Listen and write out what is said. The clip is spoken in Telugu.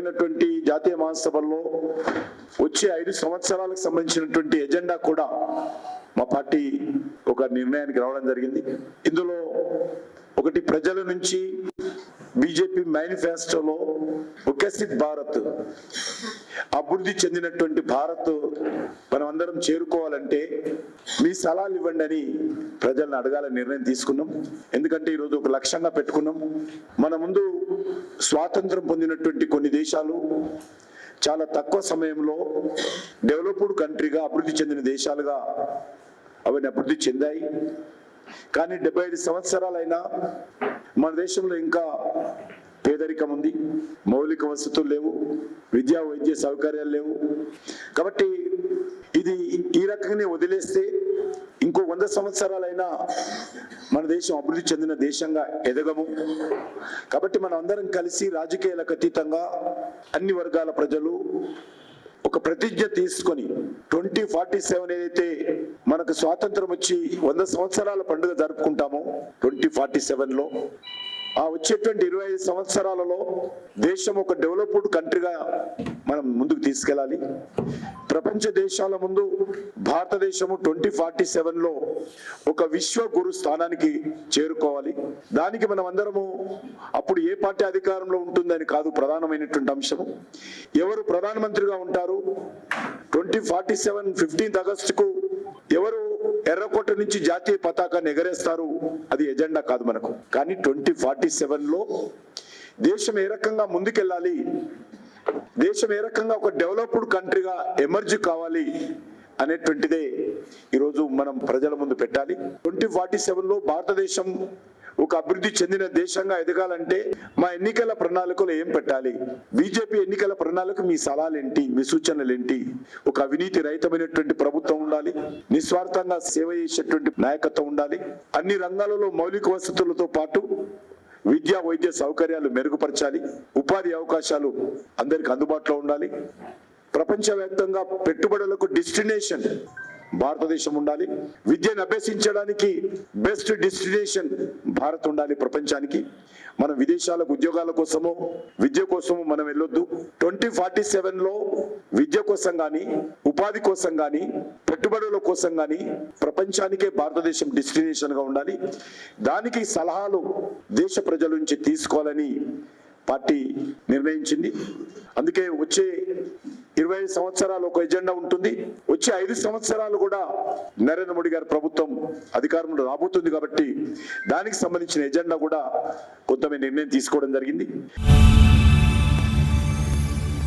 జరిగినటువంటి జాతీయ మహాసభల్లో వచ్చే ఐదు సంవత్సరాలకు సంబంధించినటువంటి ఎజెండా కూడా మా పార్టీ ఒక నిర్ణయానికి రావడం జరిగింది. ఇందులో ఒకటి ప్రజల నుంచి బీజేపీ మేనిఫెస్టోలో వికసిత్ భారత్. అభివృద్ధి చెందినటువంటి భారత్ మనం అందరం చేరుకోవాలంటే మీ సలహాలు ఇవ్వండి అని ప్రజలను అడగాలని నిర్ణయం తీసుకున్నాం. ఎందుకంటే ఈరోజు ఒక లక్ష్యంగా పెట్టుకున్నాం. మన ముందు స్వాతంత్రం పొందినటువంటి కొన్ని దేశాలు చాలా తక్కువ సమయంలో డెవలప్డ్ కంట్రీగా అభివృద్ధి చెందిన దేశాలుగా అవన్నీ అభివృద్ధి చెందాయి. కానీ డెబ్బై ఐదు సంవత్సరాలైనా మన దేశంలో ఇంకా పేదరికం ఉంది మౌలిక వసతులు లేవు విద్యా వైద్య సౌకర్యాలు లేవు. కాబట్టి ఇది ఈ రకంగానే వదిలేస్తే ఇంకో వంద సంవత్సరాలైనా మన దేశం అభివృద్ధి చెందిన దేశంగా ఎదగము. కాబట్టి మనం అందరం కలిసి రాజకీయాలకు అతీతంగా అన్ని వర్గాల ప్రజలు ఒక ప్రతిజ్ఞ తీసుకొని ట్వంటీ ఫార్టీ సెవెన్ ఏదైతే మనకు స్వాతంత్రం వచ్చి వంద సంవత్సరాల పండుగ జరుపుకుంటామో ట్వంటీ ఫార్టీ సెవెన్లో ఆ వచ్చేటువంటి ఇరవై ఐదు సంవత్సరాలలో దేశం ఒక డెవలప్డ్ కంట్రీగా మనం ముందుకు తీసుకెళ్ళాలి. ప్రపంచ దేశాల ముందు భారతదేశము ట్వంటీ ఫార్టీ సెవెన్లో ఒక విశ్వ గురు స్థానానికి చేరుకోవాలి. దానికి మనం అందరము అప్పుడు ఏ పార్టీ అధికారంలో ఉంటుందని కాదు ప్రధానమైనటువంటి అంశము. ఎవరు ప్రధానమంత్రిగా ఉంటారు? ట్వంటీ ఫార్టీ సెవెన్ ఫిఫ్టీన్త్ ఆగస్టుకు ఎర్రకోట నుంచి జాతీయ పతాకాన్ని ఎగరేస్తారు. అది ఎజెండా కాదు మనకు. కానీ ట్వంటీ ఫార్టీ సెవెన్లో దేశం ఏ రకంగా ముందుకెళ్ళాలి? దేశం ఏ రకంగా ఒక డెవలప్డ్ కంట్రీగా ఎమర్జ్ కావాలి అనేటువంటిదే ఈరోజు మనం ప్రజల ముందు పెట్టాలి. ట్వంటీ ఫార్టీ సెవెన్లో భారతదేశం ఒక అభివృద్ధి చెందిన దేశంగా ఎదగాలంటే మా ఎన్నికల ప్రణాళికలో ఏం పెట్టాలి? బీజేపీ ఎన్నికల ప్రణాళిక మీ సలహాలేంటి? మీ సూచనలేంటి? ఒక అవినీతి రహితమైనటువంటి ప్రభుత్వం ఉండాలి. నిస్వార్థంగా సేవ చేసేటువంటి నాయకత్వం ఉండాలి. అన్ని రంగాలలో మౌలిక వసతులతో పాటు విద్యా వైద్య సౌకర్యాలు మెరుగుపరచాలి. ఉపాధి అవకాశాలు అందరికి అందుబాటులో ఉండాలి. ప్రపంచవ్యాప్తంగా పెట్టుబడులకు డెస్టినేషన్ భారతదేశం ఉండాలి. విద్యను అభ్యసించడానికి బెస్ట్ డెస్టినేషన్ భారత్ ఉండాలి ప్రపంచానికి. మనం విదేశాలకు ఉద్యోగాల కోసమో విద్య కోసమో మనం వెళ్ళొద్దు. ట్వంటీ ఫార్టీ సెవెన్లో విద్య కోసం గాని ఉపాధి కోసం గాని పెట్టుబడుల కోసం గాని ప్రపంచానికే భారతదేశం డెస్టినేషన్గా ఉండాలి. దానికి సలహాలు దేశ ప్రజల నుంచి తీసుకోవాలని పార్టీ నిర్ణయించింది. అందుకే వచ్చే ఇరవై ఐదు సంవత్సరాలు ఒక ఎజెండా ఉంటుంది. వచ్చే ఐదు సంవత్సరాలు కూడా నరేంద్ర మోడీ గారి ప్రభుత్వం అధికారంలో రాబోతుంది కాబట్టి దానికి సంబంధించిన ఎజెండా కూడా కొంత నిర్ణయం తీసుకోవడం జరిగింది.